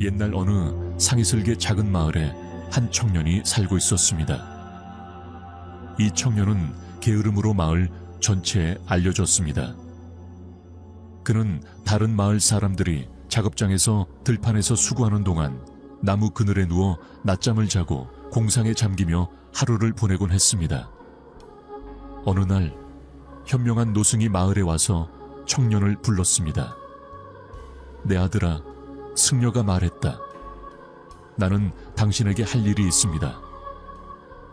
옛날 어느 상이슬계 작은 마을에 한 청년이 살고 있었습니다. 이 청년은 게으름으로 마을 전체에 알려졌습니다. 그는 다른 마을 사람들이 작업장에서 들판에서 수고하는 동안 나무 그늘에 누워 낮잠을 자고 공상에 잠기며 하루를 보내곤 했습니다. 어느 날 현명한 노승이 마을에 와서 청년을 불렀습니다. 내 아들아, 승려가 말했다. 나는 당신에게 할 일이 있습니다.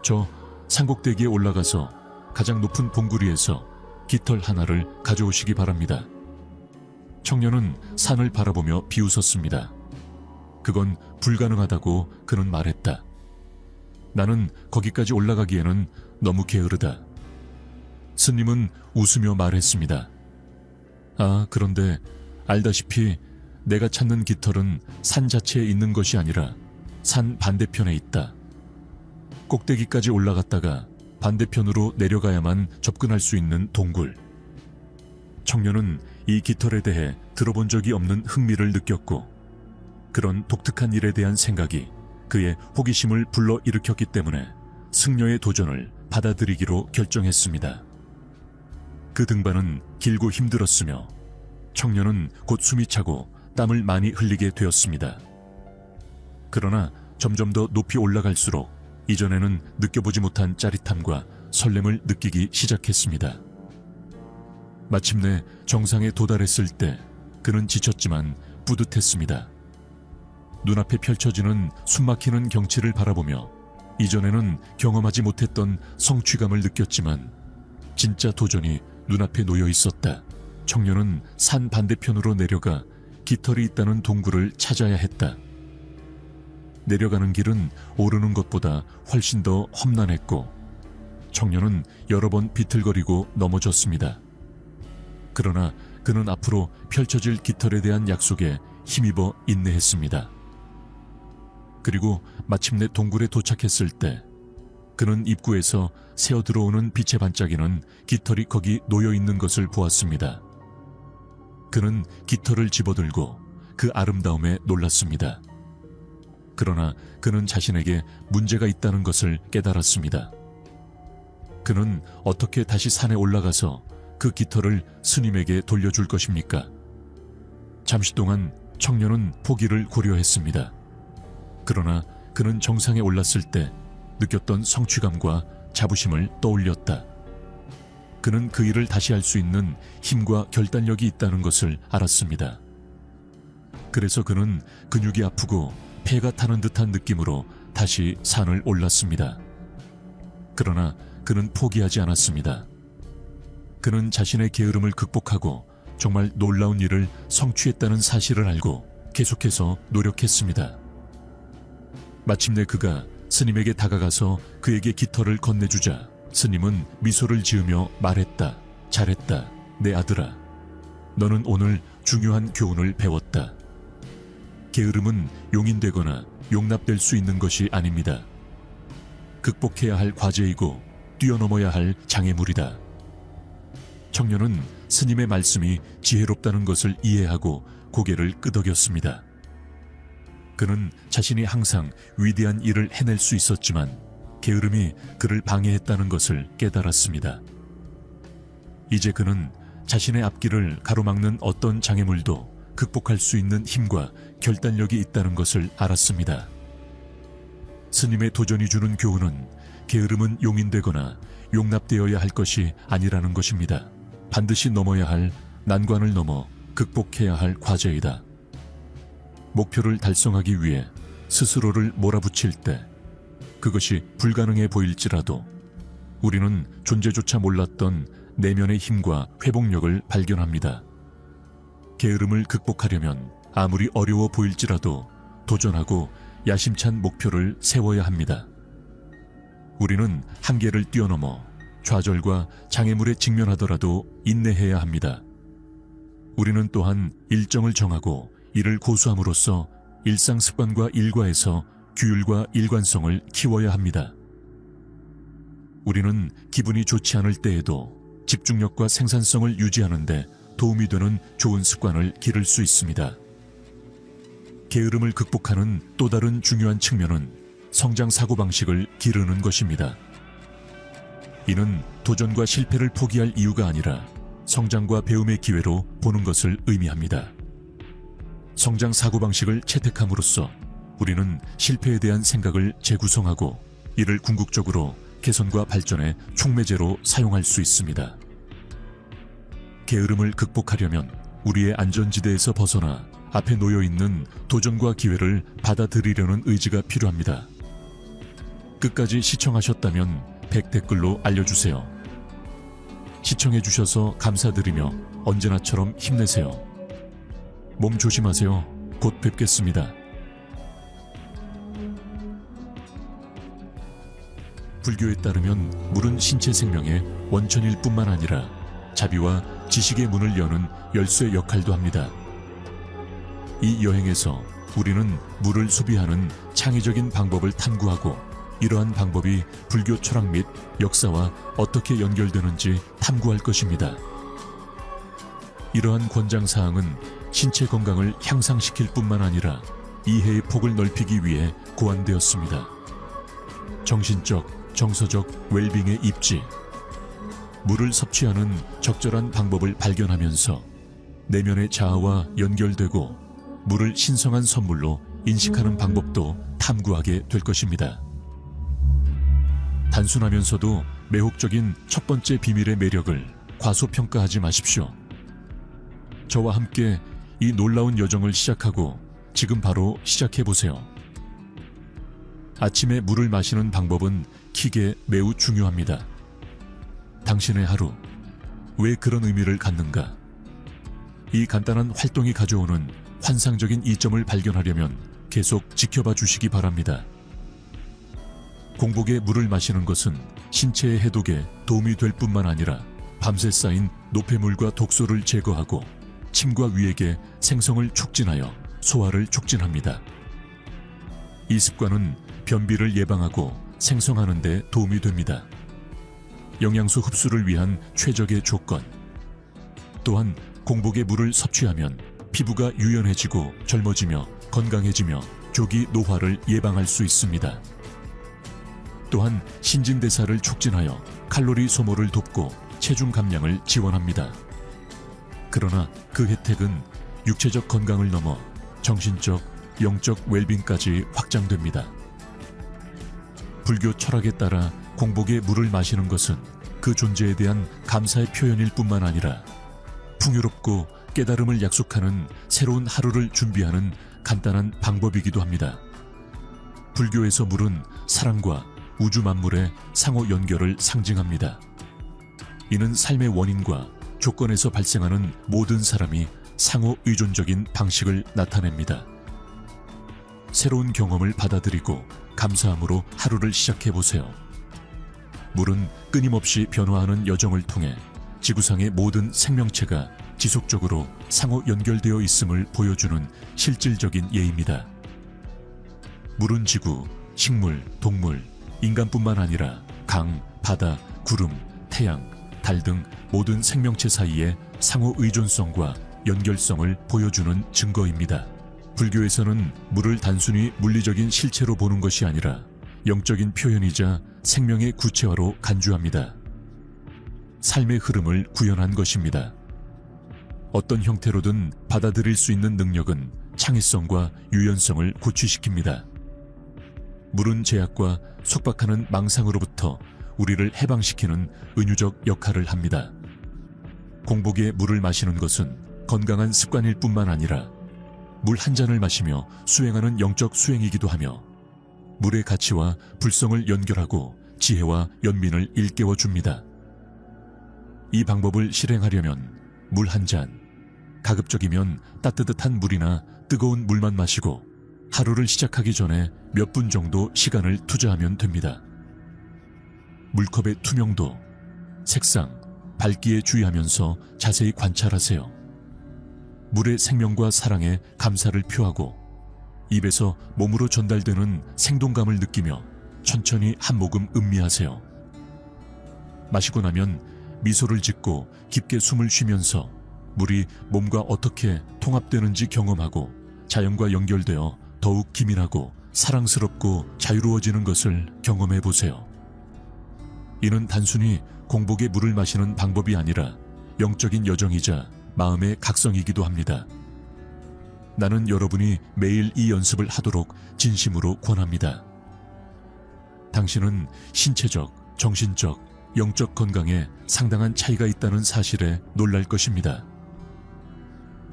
저 산곡대기에 올라가서 가장 높은 봉구리에서 깃털 하나를 가져오시기 바랍니다. 청년은 산을 바라보며 비웃었습니다. 그건 불가능하다고 그는 말했다. 나는 거기까지 올라가기에는 너무 게으르다. 스님은 웃으며 말했습니다. 아, 그런데 알다시피 내가 찾는 깃털은 산 자체에 있는 것이 아니라 산 반대편에 있다. 꼭대기까지 올라갔다가 반대편으로 내려가야만 접근할 수 있는 동굴. 청년은 이 깃털에 대해 들어본 적이 없는 흥미를 느꼈고 그런 독특한 일에 대한 생각이 그의 호기심을 불러 일으켰기 때문에 승려의 도전을 받아들이기로 결정했습니다. 그 등반은 길고 힘들었으며 청년은 곧 숨이 차고 땀을 많이 흘리게 되었습니다. 그러나 점점 더 높이 올라갈수록 이전에는 느껴보지 못한 짜릿함과 설렘을 느끼기 시작했습니다. 마침내 정상에 도달했을 때 그는 지쳤지만 뿌듯했습니다. 눈앞에 펼쳐지는 숨막히는 경치를 바라보며 이전에는 경험하지 못했던 성취감을 느꼈지만 진짜 도전이 눈앞에 놓여 있었다. 청년은 산 반대편으로 내려가 깃털이 있다는 동굴을 찾아야 했다. 내려가는 길은 오르는 것보다 훨씬 더 험난했고 청년은 여러 번 비틀거리고 넘어졌습니다. 그러나 그는 앞으로 펼쳐질 깃털에 대한 약속에 힘입어 인내했습니다. 그리고 마침내 동굴에 도착했을 때 그는 입구에서 새어 들어오는 빛의 반짝이는 깃털이 거기 놓여 있는 것을 보았습니다. 그는 깃털을 집어들고 그 아름다움에 놀랐습니다. 그러나 그는 자신에게 문제가 있다는 것을 깨달았습니다. 그는 어떻게 다시 산에 올라가서 그 깃털을 스님에게 돌려줄 것입니까? 잠시 동안 청년은 포기를 고려했습니다. 그러나 그는 정상에 올랐을 때 느꼈던 성취감과 자부심을 떠올렸다. 그는 그 일을 다시 할 수 있는 힘과 결단력이 있다는 것을 알았습니다. 그래서 그는 근육이 아프고 폐가 타는 듯한 느낌으로 다시 산을 올랐습니다. 그러나 그는 포기하지 않았습니다. 그는 자신의 게으름을 극복하고 정말 놀라운 일을 성취했다는 사실을 알고 계속해서 노력했습니다. 마침내 그가 스님에게 다가가서 그에게 깃털을 건네주자 스님은 미소를 지으며 말했다. 잘했다. 내 아들아. 너는 오늘 중요한 교훈을 배웠다. 게으름은 용인되거나 용납될 수 있는 것이 아닙니다. 극복해야 할 과제이고 뛰어넘어야 할 장애물이다. 청년은 스님의 말씀이 지혜롭다는 것을 이해하고 고개를 끄덕였습니다. 그는 자신이 항상 위대한 일을 해낼 수 있었지만 게으름이 그를 방해했다는 것을 깨달았습니다. 이제 그는 자신의 앞길을 가로막는 어떤 장애물도 극복할 수 있는 힘과 결단력이 있다는 것을 알았습니다. 스님의 도전이 주는 교훈은 게으름은 용인되거나 용납되어야 할 것이 아니라는 것입니다. 반드시 넘어야 할 난관을 넘어 극복해야 할 과제이다. 목표를 달성하기 위해 스스로를 몰아붙일 때 그것이 불가능해 보일지라도 우리는 존재조차 몰랐던 내면의 힘과 회복력을 발견합니다. 게으름을 극복하려면 아무리 어려워 보일지라도 도전하고 야심찬 목표를 세워야 합니다. 우리는 한계를 뛰어넘어 좌절과 장애물에 직면하더라도 인내해야 합니다. 우리는 또한 일정을 정하고 이를 고수함으로써 일상 습관과 일과에서 규율과 일관성을 키워야 합니다. 우리는 기분이 좋지 않을 때에도 집중력과 생산성을 유지하는데 도움이 되는 좋은 습관을 기를 수 있습니다. 게으름을 극복하는 또 다른 중요한 측면은 성장 사고방식을 기르는 것입니다. 이는 도전과 실패를 포기할 이유가 아니라 성장과 배움의 기회로 보는 것을 의미합니다. 성장 사고방식을 채택함으로써 우리는 실패에 대한 생각을 재구성하고 이를 궁극적으로 개선과 발전의 촉매제로 사용할 수 있습니다. 게으름을 극복하려면 우리의 안전지대에서 벗어나 앞에 놓여 있는 도전과 기회를 받아들이려는 의지가 필요합니다. 끝까지 시청하셨다면 100 댓글로 알려주세요. 시청해주셔서 감사드리며 언제나처럼 힘내세요. 몸 조심하세요. 곧 뵙겠습니다. 불교에 따르면 물은 신체 생명의 원천일 뿐만 아니라 자비와 지식의 문을 여는 열쇠 역할도 합니다. 이 여행에서 우리는 물을 소비하는 창의적인 방법을 탐구하고 이러한 방법이 불교 철학 및 역사와 어떻게 연결되는지 탐구할 것입니다. 이러한 권장사항은 신체 건강을 향상시킬 뿐만 아니라 이해의 폭을 넓히기 위해 고안되었습니다. 정신적, 정서적 웰빙의 입지. 물을 섭취하는 적절한 방법을 발견하면서 내면의 자아와 연결되고 물을 신성한 선물로 인식하는 방법도 탐구하게 될 것입니다. 단순하면서도 매혹적인 첫 번째 비밀의 매력을 과소평가하지 마십시오. 저와 함께 이 놀라운 여정을 시작하고 지금 바로 시작해 보세요. 아침에 물을 마시는 방법은 킥에 매우 중요합니다. 당신의 하루, 왜 그런 의미를 갖는가? 이 간단한 활동이 가져오는 환상적인 이점을 발견하려면 계속 지켜봐 주시기 바랍니다. 공복에 물을 마시는 것은 신체의 해독에 도움이 될 뿐만 아니라 밤새 쌓인 노폐물과 독소를 제거하고 침과 위액의 생성을 촉진하여 소화를 촉진합니다. 이 습관은 변비를 예방하고 생성하는 데 도움이 됩니다. 영양소 흡수를 위한 최적의 조건. 또한 공복에 물을 섭취하면 피부가 유연해지고 젊어지며 건강해지며 조기 노화를 예방할 수 있습니다. 또한 신진대사를 촉진하여 칼로리 소모를 돕고 체중 감량을 지원합니다. 그러나 그 혜택은 육체적 건강을 넘어 정신적, 영적 웰빙까지 확장됩니다. 불교 철학에 따라 공복에 물을 마시는 것은 그 존재에 대한 감사의 표현일 뿐만 아니라 풍요롭고 깨달음을 약속하는 새로운 하루를 준비하는 간단한 방법이기도 합니다. 불교에서 물은 사랑과 우주 만물의 상호 연결을 상징합니다. 이는 삶의 원인과 조건에서 발생하는 모든 사람이 상호 의존적인 방식을 나타냅니다. 새로운 경험을 받아들이고 감사함으로 하루를 시작해 보세요. 물은 끊임없이 변화하는 여정을 통해 지구상의 모든 생명체가 지속적으로 상호 연결되어 있음을 보여주는 실질적인 예입니다. 물은 지구, 식물, 동물, 인간뿐만 아니라 강, 바다, 구름, 태양, 달 등 모든 생명체 사이의 상호 의존성과 연결성을 보여주는 증거입니다. 불교에서는 물을 단순히 물리적인 실체로 보는 것이 아니라 영적인 표현이자 생명의 구체화로 간주합니다. 삶의 흐름을 구현한 것입니다. 어떤 형태로든 받아들일 수 있는 능력은 창의성과 유연성을 고취시킵니다. 물은 제약과 속박하는 망상으로부터 우리를 해방시키는 은유적 역할을 합니다. 공복에 물을 마시는 것은 건강한 습관일 뿐만 아니라 물 한 잔을 마시며 수행하는 영적 수행이기도 하며 물의 가치와 불성을 연결하고 지혜와 연민을 일깨워 줍니다. 이 방법을 실행하려면 물 한 잔, 가급적이면 따뜻한 물이나 뜨거운 물만 마시고 하루를 시작하기 전에 몇 분 정도 시간을 투자하면 됩니다. 물컵의 투명도, 색상, 밝기에 주의하면서 자세히 관찰하세요. 물의 생명과 사랑에 감사를 표하고 입에서 몸으로 전달되는 생동감을 느끼며 천천히 한 모금 음미하세요. 마시고 나면 미소를 짓고 깊게 숨을 쉬면서 물이 몸과 어떻게 통합되는지 경험하고 자연과 연결되어 더욱 기민하고 사랑스럽고 자유로워지는 것을 경험해 보세요. 이는 단순히 공복에 물을 마시는 방법이 아니라 영적인 여정이자 마음의 각성이기도 합니다. 나는 여러분이 매일 이 연습을 하도록 진심으로 권합니다. 당신은 신체적, 정신적, 영적 건강에 상당한 차이가 있다는 사실에 놀랄 것입니다.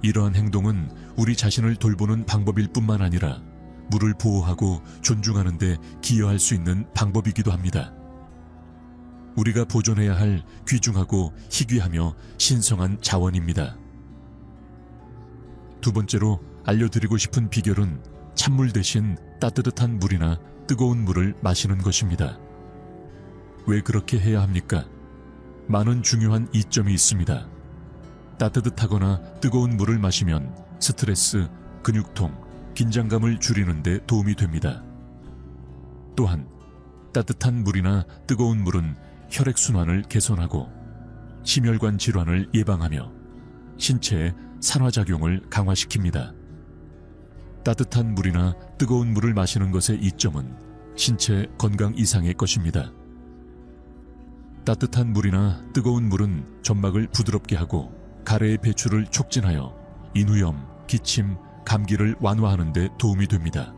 이러한 행동은 우리 자신을 돌보는 방법일 뿐만 아니라 물을 보호하고 존중하는 데 기여할 수 있는 방법이기도 합니다. 우리가 보존해야 할 귀중하고 희귀하며 신성한 자원입니다. 두 번째로 알려드리고 싶은 비결은 찬물 대신 따뜻한 물이나 뜨거운 물을 마시는 것입니다. 왜 그렇게 해야 합니까? 많은 중요한 이점이 있습니다. 따뜻하거나 뜨거운 물을 마시면 스트레스, 근육통, 긴장감을 줄이는데 도움이 됩니다. 또한 따뜻한 물이나 뜨거운 물은 혈액순환을 개선하고 심혈관 질환을 예방하며 신체의 산화작용을 강화시킵니다. 따뜻한 물이나 뜨거운 물을 마시는 것의 이점은 신체 건강 이상의 것입니다. 따뜻한 물이나 뜨거운 물은 점막을 부드럽게 하고 가래의 배출을 촉진하여 인후염, 기침, 감기를 완화하는 데 도움이 됩니다.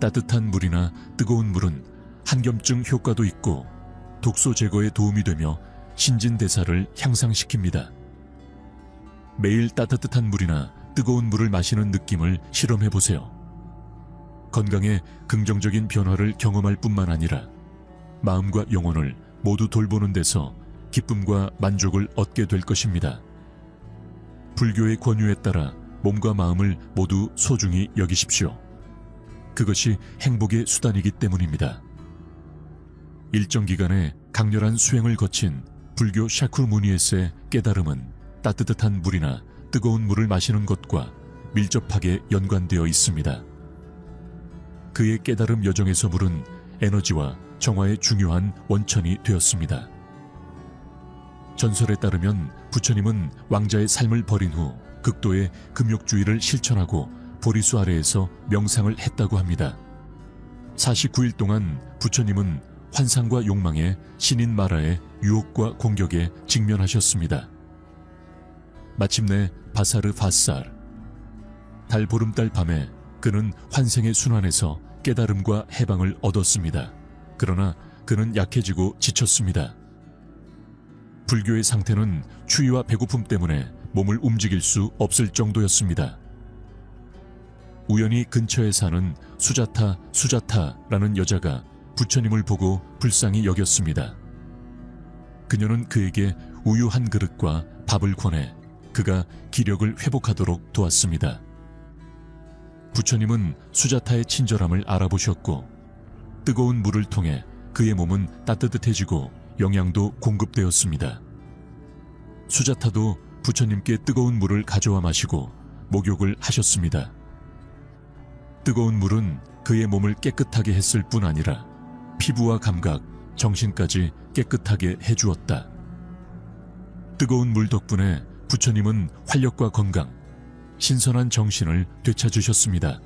따뜻한 물이나 뜨거운 물은 한겸증 효과도 있고 독소 제거에 도움이 되며 신진대사를 향상시킵니다. 매일 따뜻한 물이나 뜨거운 물을 마시는 느낌을 실험해 보세요. 건강에 긍정적인 변화를 경험할 뿐만 아니라 마음과 영혼을 모두 돌보는 데서 기쁨과 만족을 얻게 될 것입니다. 불교의 권유에 따라 몸과 마음을 모두 소중히 여기십시오. 그것이 행복의 수단이기 때문입니다. 일정 기간의 강렬한 수행을 거친 불교 샤쿠르무니에스의 깨달음은 따뜻한 물이나 뜨거운 물을 마시는 것과 밀접하게 연관되어 있습니다. 그의 깨달음 여정에서 물은 에너지와 정화의 중요한 원천이 되었습니다. 전설에 따르면 부처님은 왕자의 삶을 버린 후 극도의 금욕주의를 실천하고 보리수 아래에서 명상을 했다고 합니다. 49일 동안 부처님은 환상과 욕망에 신인 마라의 유혹과 공격에 직면하셨습니다. 마침내 바사르 바살 달 보름달 밤에 그는 환생의 순환에서 깨달음과 해방을 얻었습니다. 그러나 그는 약해지고 지쳤습니다. 불교의 상태는 추위와 배고픔 때문에 몸을 움직일 수 없을 정도였습니다. 우연히 근처에 사는 수자타 수자타라는 여자가 부처님을 보고 불쌍히 여겼습니다. 그녀는 그에게 우유 한 그릇과 밥을 권해 그가 기력을 회복하도록 도왔습니다. 부처님은 수자타의 친절함을 알아보셨고 뜨거운 물을 통해 그의 몸은 따뜻해지고 영양도 공급되었습니다. 수자타도 부처님께 뜨거운 물을 가져와 마시고 목욕을 하셨습니다. 뜨거운 물은 그의 몸을 깨끗하게 했을 뿐 아니라 피부와 감각, 정신까지 깨끗하게 해주었다. 뜨거운 물 덕분에 부처님은 활력과 건강, 신선한 정신을 되찾으셨습니다.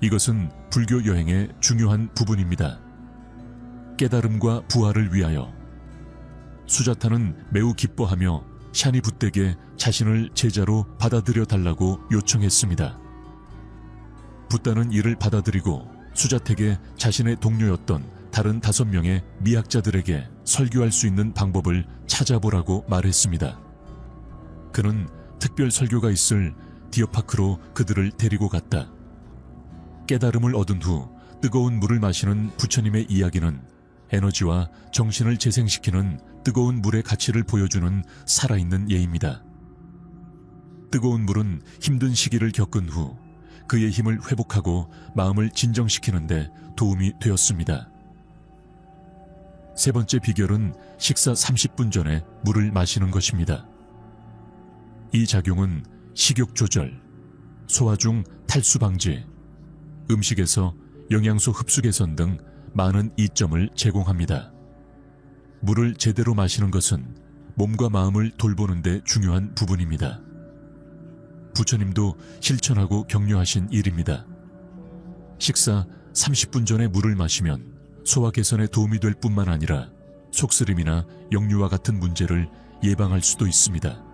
이것은 불교 여행의 중요한 부분입니다. 깨달음과 부활을 위하여 수자타는 매우 기뻐하며 샤니 붓댁에 자신을 제자로 받아들여 달라고 요청했습니다. 붓다는 이를 받아들이고 수자택에 자신의 동료였던 다른 다섯 명의 미학자들에게 설교할 수 있는 방법을 찾아보라고 말했습니다. 그는 특별 설교가 있을 디어파크로 그들을 데리고 갔다. 깨달음을 얻은 후 뜨거운 물을 마시는 부처님의 이야기는 에너지와 정신을 재생시키는 뜨거운 물의 가치를 보여주는 살아있는 예입니다. 뜨거운 물은 힘든 시기를 겪은 후 그의 힘을 회복하고 마음을 진정시키는데 도움이 되었습니다. 세 번째 비결은 식사 30분 전에 물을 마시는 것입니다. 이 작용은 식욕 조절, 소화 중 탈수 방지, 음식에서 영양소 흡수 개선 등 많은 이점을 제공합니다. 물을 제대로 마시는 것은 몸과 마음을 돌보는 데 중요한 부분입니다. 부처님도 실천하고 격려하신 일입니다. 식사 30분 전에 물을 마시면 소화 개선에 도움이 될 뿐만 아니라 속쓰림이나 역류와 같은 문제를 예방할 수도 있습니다.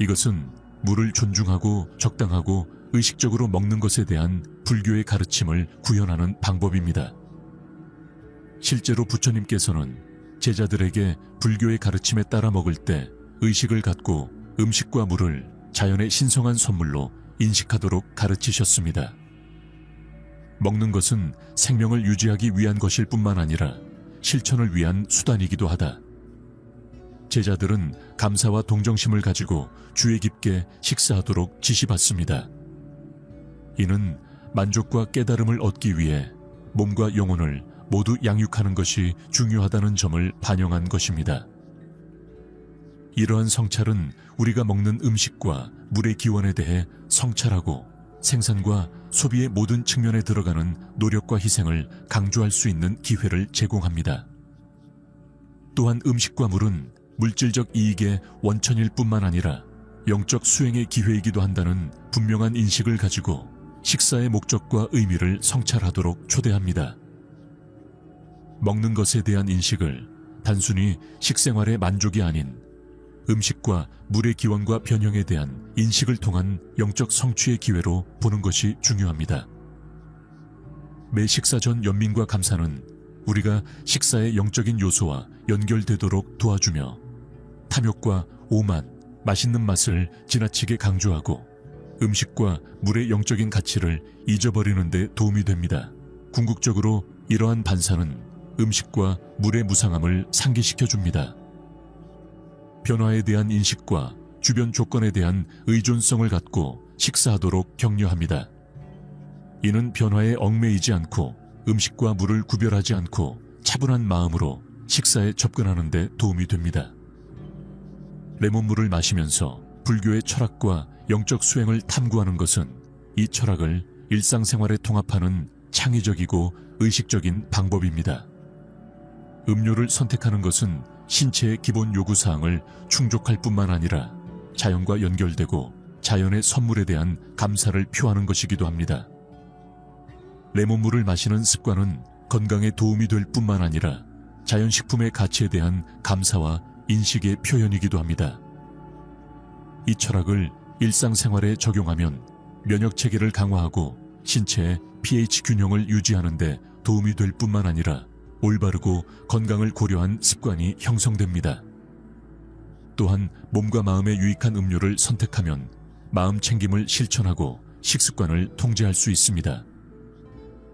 이것은 물을 존중하고 적당하고 의식적으로 먹는 것에 대한 불교의 가르침을 구현하는 방법입니다. 실제로 부처님께서는 제자들에게 불교의 가르침에 따라 먹을 때 의식을 갖고 음식과 물을 자연의 신성한 선물로 인식하도록 가르치셨습니다. 먹는 것은 생명을 유지하기 위한 것일 뿐만 아니라 실천을 위한 수단이기도 하다. 제자들은 감사와 동정심을 가지고 주의 깊게 식사하도록 지시받습니다. 이는 만족과 깨달음을 얻기 위해 몸과 영혼을 모두 양육하는 것이 중요하다는 점을 반영한 것입니다. 이러한 성찰은 우리가 먹는 음식과 물의 기원에 대해 성찰하고 생산과 소비의 모든 측면에 들어가는 노력과 희생을 강조할 수 있는 기회를 제공합니다. 또한 음식과 물은 물질적 이익의 원천일 뿐만 아니라 영적 수행의 기회이기도 한다는 분명한 인식을 가지고 식사의 목적과 의미를 성찰하도록 초대합니다. 먹는 것에 대한 인식을 단순히 식생활의 만족이 아닌 음식과 물의 기원과 변형에 대한 인식을 통한 영적 성취의 기회로 보는 것이 중요합니다. 매 식사 전 연민과 감사는 우리가 식사의 영적인 요소와 연결되도록 도와주며 탐욕과 오만, 맛있는 맛을 지나치게 강조하고 음식과 물의 영적인 가치를 잊어버리는 데 도움이 됩니다. 궁극적으로 이러한 반사는 음식과 물의 무상함을 상기시켜 줍니다. 변화에 대한 인식과 주변 조건에 대한 의존성을 갖고 식사하도록 격려합니다. 이는 변화에 얽매이지 않고 음식과 물을 구별하지 않고 차분한 마음으로 식사에 접근하는 데 도움이 됩니다. 레몬물을 마시면서 불교의 철학과 영적 수행을 탐구하는 것은 이 철학을 일상생활에 통합하는 창의적이고 의식적인 방법입니다. 음료를 선택하는 것은 신체의 기본 요구사항을 충족할 뿐만 아니라 자연과 연결되고 자연의 선물에 대한 감사를 표하는 것이기도 합니다. 레몬물을 마시는 습관은 건강에 도움이 될 뿐만 아니라 자연식품의 가치에 대한 감사와 인식의 표현이기도 합니다. 이 철학을 일상생활에 적용하면 면역 체계를 강화하고 신체의 pH 균형을 유지하는 데 도움이 될 뿐만 아니라 올바르고 건강을 고려한 습관이 형성됩니다. 또한 몸과 마음에 유익한 음료를 선택하면 마음 챙김을 실천하고 식습관을 통제할 수 있습니다.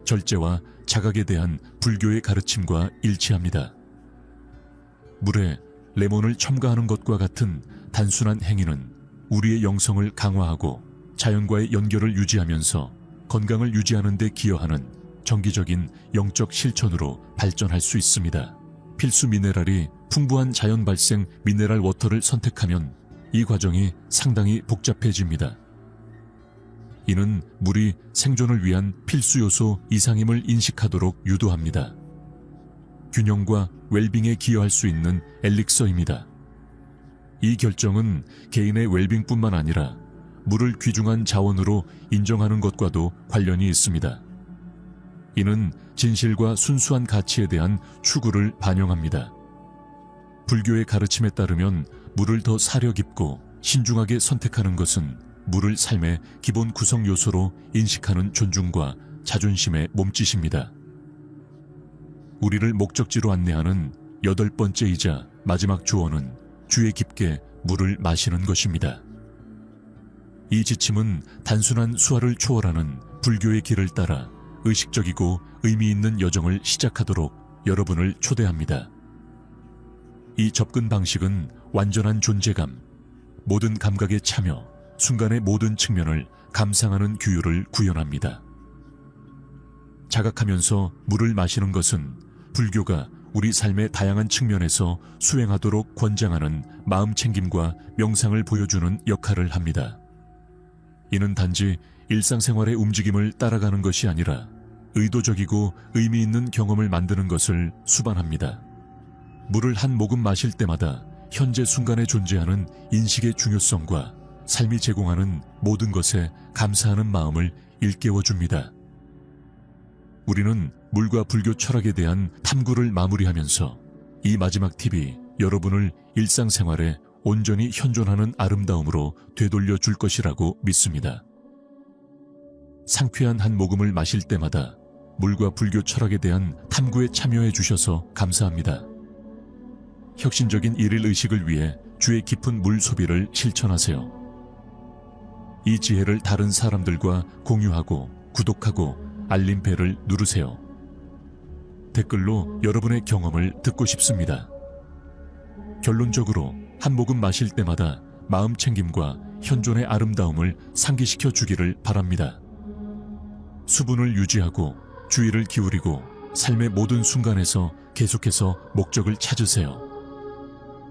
절제와 자각에 대한 불교의 가르침과 일치합니다. 물에 레몬을 첨가하는 것과 같은 단순한 행위는 우리의 영성을 강화하고 자연과의 연결을 유지하면서 건강을 유지하는 데 기여하는 정기적인 영적 실천으로 발전할 수 있습니다. 필수 미네랄이 풍부한 자연 발생 미네랄 워터를 선택하면 이 과정이 상당히 복잡해집니다. 이는 물이 생존을 위한 필수 요소 이상임을 인식하도록 유도합니다. 균형과 웰빙에 기여할 수 있는 엘릭서입니다. 이 결정은 개인의 웰빙뿐만 아니라 물을 귀중한 자원으로 인정하는 것과도 관련이 있습니다. 이는 진실과 순수한 가치에 대한 추구를 반영합니다. 불교의 가르침에 따르면 물을 더 사려 깊고 신중하게 선택하는 것은 물을 삶의 기본 구성 요소로 인식하는 존중과 자존심의 몸짓입니다. 우리를 목적지로 안내하는 여덟 번째이자 마지막 조언은 주의 깊게 물을 마시는 것입니다. 이 지침은 단순한 수화를 초월하는 불교의 길을 따라 의식적이고 의미 있는 여정을 시작하도록 여러분을 초대합니다. 이 접근 방식은 완전한 존재감, 모든 감각에 참여, 순간의 모든 측면을 감상하는 규율을 구현합니다. 자각하면서 물을 마시는 것은 불교가 우리 삶의 다양한 측면에서 수행하도록 권장하는 마음 챙김과 명상을 보여주는 역할을 합니다. 이는 단지 일상생활의 움직임을 따라가는 것이 아니라 의도적이고 의미 있는 경험을 만드는 것을 수반합니다. 물을 한 모금 마실 때마다 현재 순간에 존재하는 인식의 중요성과 삶이 제공하는 모든 것에 감사하는 마음을 일깨워 줍니다. 우리는 물과 불교 철학에 대한 탐구를 마무리하면서 이 마지막 팁이 여러분을 일상생활에 온전히 현존하는 아름다움으로 되돌려 줄 것이라고 믿습니다. 상쾌한 한 모금을 마실 때마다 물과 불교 철학에 대한 탐구에 참여해 주셔서 감사합니다. 혁신적인 일일 의식을 위해 주의 깊은 물 소비를 실천하세요. 이 지혜를 다른 사람들과 공유하고 구독하고 알림벨을 누르세요. 댓글로 여러분의 경험을 듣고 싶습니다. 결론적으로 한 모금 마실 때마다 마음 챙김과 현존의 아름다움을 상기시켜 주기를 바랍니다. 수분을 유지하고 주의를 기울이고 삶의 모든 순간에서 계속해서 목적을 찾으세요.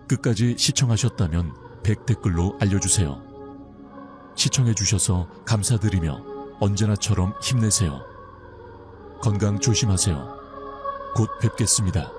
끝까지 시청하셨다면 100댓글로 알려주세요. 시청해주셔서 감사드리며 언제나처럼 힘내세요. 건강 조심하세요. 곧 뵙겠습니다.